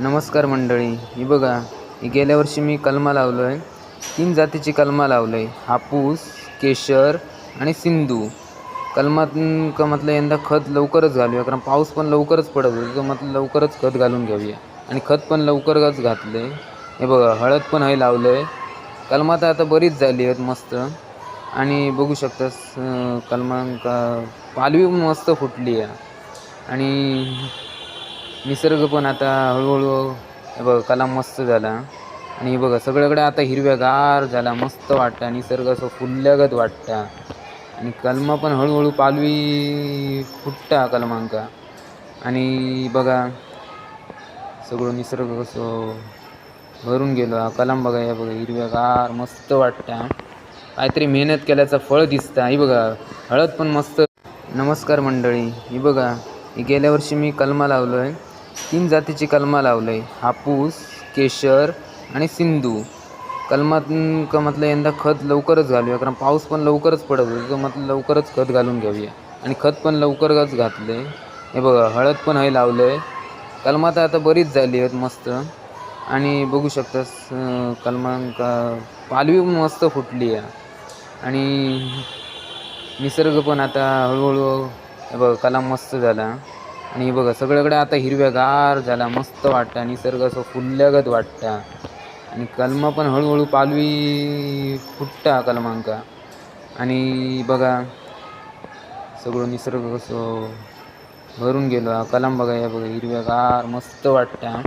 नमस्कार मंडळी. ही बघा ही गेल्या वर्षी मी कलमा लावलो आहे तीन जातीची कलमा लावलं आहे हापूस केशर आणि सिंधू. कलमात का म्हटलं यंदा खत लवकरच घालूया कारण पाऊस पण लवकरच पडत होतो तर म्हटलं लवकरच खत घालून घेऊया. आणि खत पण लवकरच घातलं आहे हे बघा हळद पण हे लावलं आहे कलमा तर आता बरीच झाली आहेत मस्त. आणि बघू शकतास कलमांका पालवी पण मस्त फुटली आहे. आणि निसर्ग पण आता हळूहळू हे बघा कलाम मस्त झाला. आणि हे बघा सगळ्याकडे आता हिरव्यागार झाला मस्त वाटतं. निसर्ग असं फुल्यागत वाटतं. आणि कलमा पण हळूहळू पालवी फुटता कलमांका. आणि बघा सगळं निसर्ग कसं भरून गेलो. हा कलम बघा या बघा हिरव्यागार मस्त वाटतं. काहीतरी मेहनत केल्याचं फळ दिसतं. ही बघा हळद पण मस्त. नमस्कार मंडळी. ही बघा ही गेल्या वर्षी मी कलमा लावलो आहे तीन जातीची कलमा लावलं आहे हापूस केशर आणि सिंधू. कलमात का म्हटलं यंदा खत लवकरच घालूया कारण पाऊस पण लवकरच पडत होतो म्हटलं लवकरच खत घालून घेऊया. आणि खत पण लवकरच घातलं आहे हे बघा हळद पण हे लावलं आहे कलमा तर आता बरीच झाली आहेत मस्त. आणि बघू शकतास कलमांका पालवी पण मस्त फुटली आहे. आणि निसर्ग पण आता हळूहळू हे बघा कलाम मस्त झाला. आणि बघा सगळीकडे आता हिरव्यागार झाला मस्त वाटतं निसर्ग असं फुलल्यागत वाटतं. आणि कलमा पण हळूहळू पालवी फुटता कलमांका. आणि बघा सगळं निसर्ग कसं भरून गेलो. हा कलम बघा या बघा हिरव्यागार मस्त वाटतं.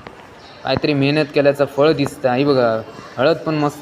काहीतरी मेहनत केल्याचं फळ दिसतं. ही बघा हळद पण मस्त